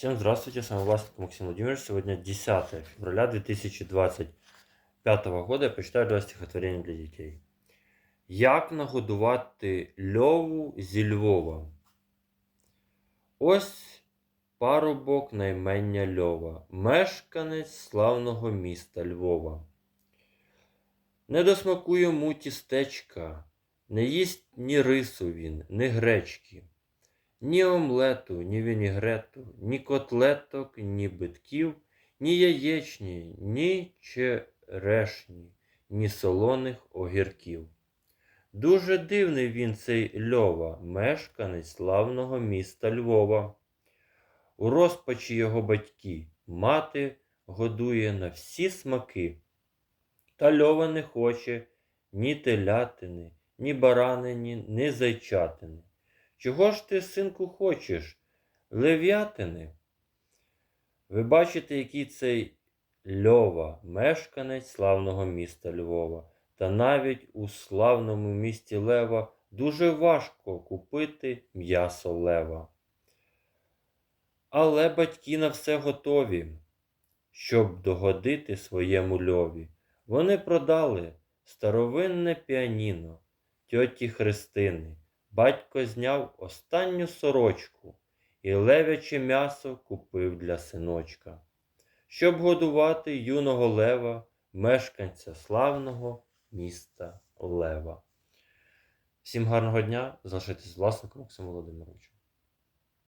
Всем здравствуйте, с вами Власенко Максим Владимирович. Сегодня 10 февраля 2025 года. Я почитаю два стихотворення для дітей. Як нагодувати льову зі Львова? Ось парубок наймення Льова, мешканець славного міста Львова. Не досмакує йому тістечка, не їсть ні рису він, ні гречки. Ні омлету, ні вінігрету, ні котлеток, ні битків, ні яєчні, ні черешні, ні солоних огірків. Дуже дивний він цей Льова, мешканець славного міста Львова. У розпачі його батьки мати годує на всі смаки. Та Льова не хоче ні телятини, ні баранини, ні зайчатини. Чого ж ти, синку, хочеш? Лев'ятини? Ви бачите, який цей Льова, мешканець славного міста Львова. Та навіть у славному місті Лева дуже важко купити м'ясо лева. Але батьки на все готові, щоб догодити своєму льові. Вони продали старовинне піаніно тьоті Христини. Батько зняв останню сорочку і левяче м'ясо купив для синочка, щоб годувати юного лева, мешканця славного міста Лева. Всім гарного дня, залишайтесь власником Максимом Володимировичем.